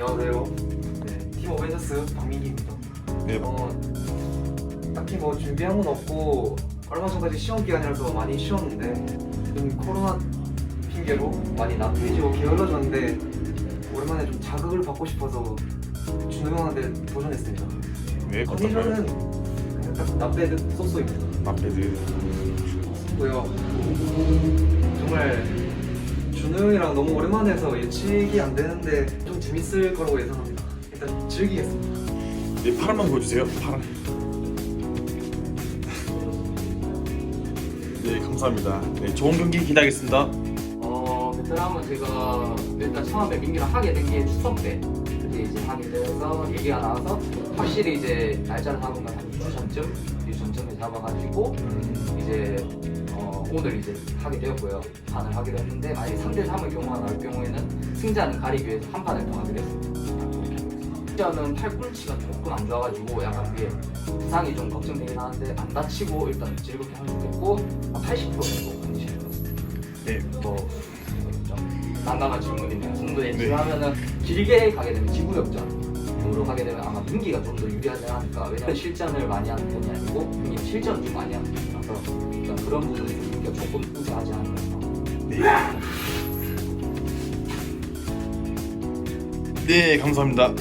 안녕하세요. 네, 팀 어벤져스 박민기입니다. 네, 어, 딱히 뭐 준비한 건 없고 얼마 전까지 시험 기간이라서 많이 쉬었는데 좀 코로나 핑계로 많이 나태해지고 게을러졌는데 오랜만에 좀 자극을 받고 싶어서 준호 형한테 도전했습니다. 네? 컨디션은 딱 나베드 소소입니다. 앞에드 고요 정말 준호 형이랑 너무 오랜만에 해서 예측이 안 되는데 좀 재밌을 거라고 예상합니다. 일단 즐기겠습니다. 네, 파란만 보여주세요. 파란. 네, 감사합니다. 네, 좋은 경기 기대하겠습니다. 어, 베트남은 제가 일단 처음에 민기랑 하게 된 게 추석 때 그때 이제 하게 돼서 얘기가 나와서 확실히 이제 날짜를 잡은 건한 2주 전쯤 2주 전쯤에 잡아가지고 이제 어, 오늘 이제 하게 되었고요 판을 하게 됐는데 만약에 3대 3의 경우가 나올 경우에는 승자는 가리기 위해서 한 판을 더 하기로 했습니다 승자는 팔꿈치가 조금 안 좋아가지고 약간 위에 부상이 좀 걱정되긴 하는데 안 다치고 일단 즐겁게 하면 좋겠고 한80% 정도 컨디션이 네, 뭐좀 난감한 질문이네요. 정도 네. 예측하면은 길게 가게 되면 지구역전으로 가게 되면 아마 민기가 좀 더 유리하지 않을까. 왜냐면 실전을 많이 하는 편이 아니고 민기는 실전 좀 많이 하는 편이라 서 일단 그런 부분에서 민기가 조금 우세하지 않을까. 네. 네, 감사합니다.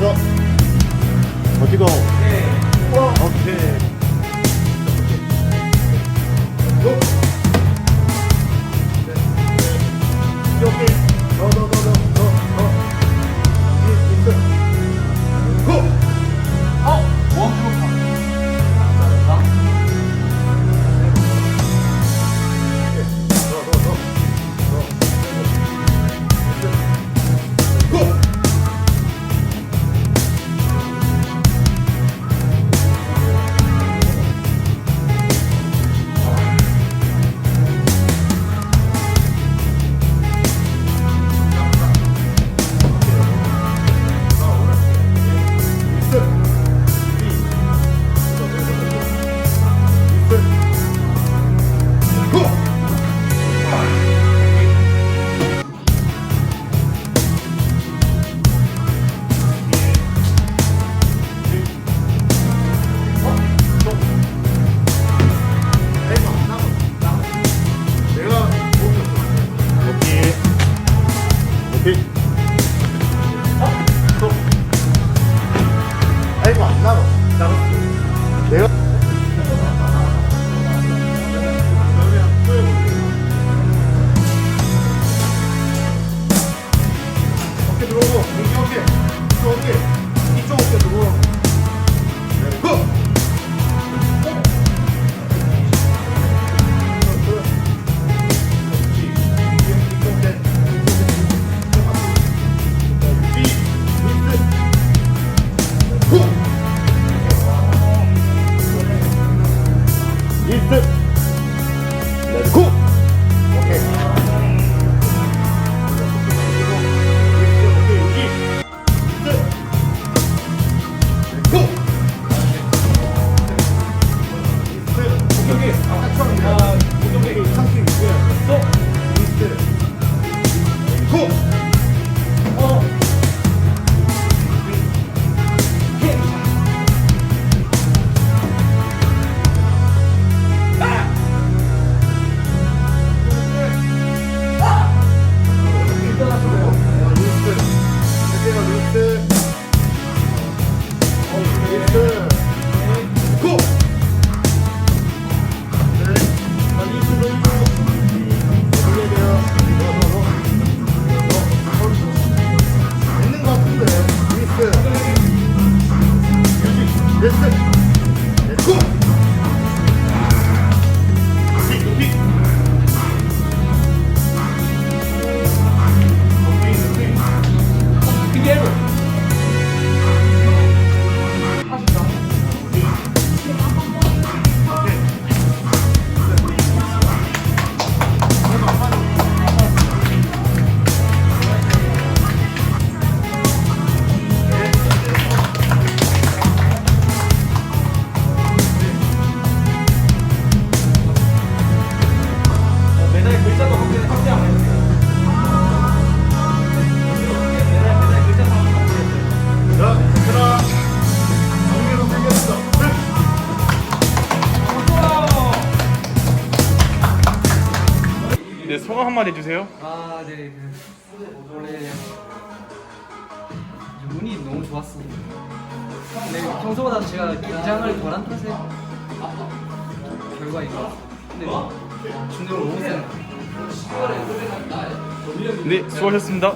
더. 어디가? 오케이. 이쪽 어 소감 한마디 해주세요. 아, 네. 그, 원래 운이 너무 좋았어. 네, 평소보다 제가 긴장을 덜한 탓에 결과 이거. 근데 중력을 너무 세네. 네 수고하셨습니다.